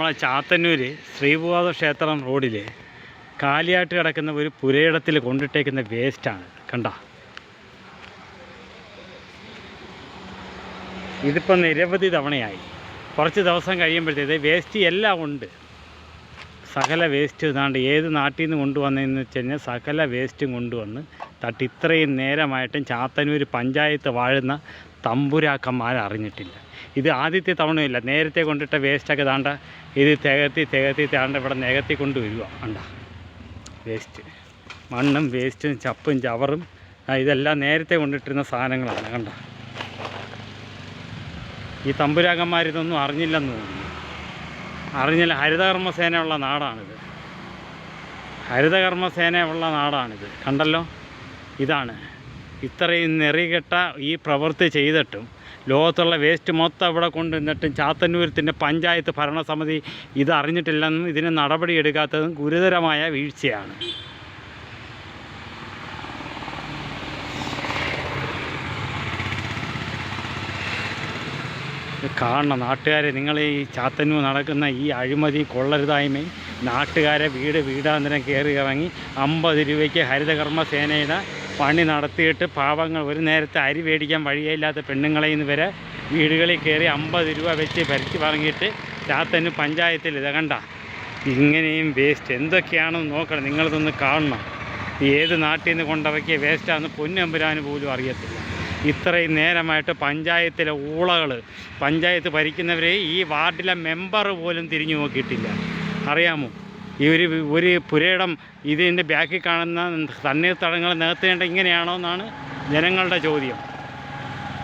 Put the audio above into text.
നമ്മളെ ചാത്തന്നൂർ ശ്രീഭൂവാദ ക്ഷേത്രം റോഡിൽ കാലിയായിട്ട് കിടക്കുന്ന ഒരു പുരയിടത്തിൽ കൊണ്ടിട്ടേക്കുന്ന വേസ്റ്റാണ്. കണ്ട? ഇതിപ്പോൾ നിരവധി തവണയായി. കുറച്ച് ദിവസം കഴിയുമ്പോഴത്തേക്ക് വേസ്റ്റ് എല്ലാം ഉണ്ട്. സകല വേസ്റ്റ് ഇതാണ്ട് ഏത് നാട്ടിൽ നിന്ന് കൊണ്ടുവന്നതെന്ന് വെച്ച് കഴിഞ്ഞാൽ സകല വേസ്റ്റും കൊണ്ടുവന്ന് തട്ടി ഇത്രയും നേരമായിട്ടും ചാത്തന്നൂർ പഞ്ചായത്ത് വാഴുന്ന തമ്പുരാക്കന്മാർ അറിഞ്ഞിട്ടില്ല ഇത് ആദ്യത്തെ തവണയില്ല. നേരത്തെ കൊണ്ടിട്ട വേസ്റ്റൊക്കെ താണ്ട ഇത് തികത്തി തികത്തി താണ്ട ഇവിടെ നികത്തി കൊണ്ടുവരിക. അണ്ട. വേസ്റ്റ് മണ്ണും വേസ്റ്റും ചപ്പും ചവറും ഇതെല്ലാം നേരത്തെ കൊണ്ടിട്ടിരുന്ന സാധനങ്ങളാണ്. കണ്ട. ഈ തമ്പുരാക്കന്മാർ ഇതൊന്നും അറിഞ്ഞില്ലെന്ന് തോന്നുന്നു. അറിഞ്ഞില്ല. ഹരിതകർമ്മസേന ഉള്ള നാടാണിത്. ഹരിതകർമ്മസേന ഉള്ള നാടാണിത്. കണ്ടല്ലോ? ഇതാണ്. ഇത്രയും നെറികെട്ട ഈ പ്രവൃത്തി ചെയ്തിട്ടും ലോകത്തുള്ള വേസ്റ്റ് മൊത്തം ഇവിടെ കൊണ്ടുവന്നിട്ടും ചാത്തന്നൂരത്തിന്റെ പഞ്ചായത്ത് ഭരണസമിതി ഇതറിഞ്ഞിട്ടില്ലെന്നും ഇതിന് നടപടി എടുക്കാത്തതും ഗുരുതരമായ വീഴ്ചയാണ്. കാണണം നാട്ടുകാരെ നിങ്ങൾ ഈ ചാത്തന്നൂർ നടക്കുന്ന ഈ അഴിമതി കൊള്ളരുതായ്മയും നാട്ടുകാരെ വീട് വീടാന്തരം കയറി ഇറങ്ങി അമ്പത് രൂപയ്ക്ക് ഹരിതകർമ്മ സേനയുടെ പണി നടത്തിയിട്ട് പാവങ്ങൾ ഒരു നേരത്തെ അരി മേടിക്കാൻ വഴിയില്ലാത്ത പെണ്ണുങ്ങളെ ഇന്ന് വരെ വീടുകളിൽ കയറി അമ്പത് രൂപ വെച്ച് ഭരിച്ച് വാങ്ങിയിട്ട് രാത്രി പഞ്ചായത്തിൽ ഇത് കണ്ട. ഇങ്ങനെയും വേസ്റ്റ് എന്തൊക്കെയാണെന്ന് നോക്കണം. നിങ്ങളിതൊന്ന് കാണണം. ഏത് നാട്ടിൽ നിന്ന് കൊണ്ടിറക്കിയ വേസ്റ്റാണെന്ന് പൊന്നമ്പുരാന് പോലും അറിയത്തില്ല. ഇത്രയും നേരമായിട്ട് പഞ്ചായത്തിലെ ഊളകൾ പഞ്ചായത്ത് ഭരിക്കുന്നവരെ ഈ വാർഡിലെ മെമ്പർ പോലും തിരിഞ്ഞു നോക്കിയിട്ടില്ല. അറിയാമോ? ഈ ഒരു ഒരു പുരയിടം ഇതിന്റെ ബാക്കിൽ കാണുന്ന തണ്ണീർത്തടങ്ങൾ നികത്തേണ്ട ഇങ്ങനെയാണോ എന്നാണ് ജനങ്ങളുടെ ചോദ്യം.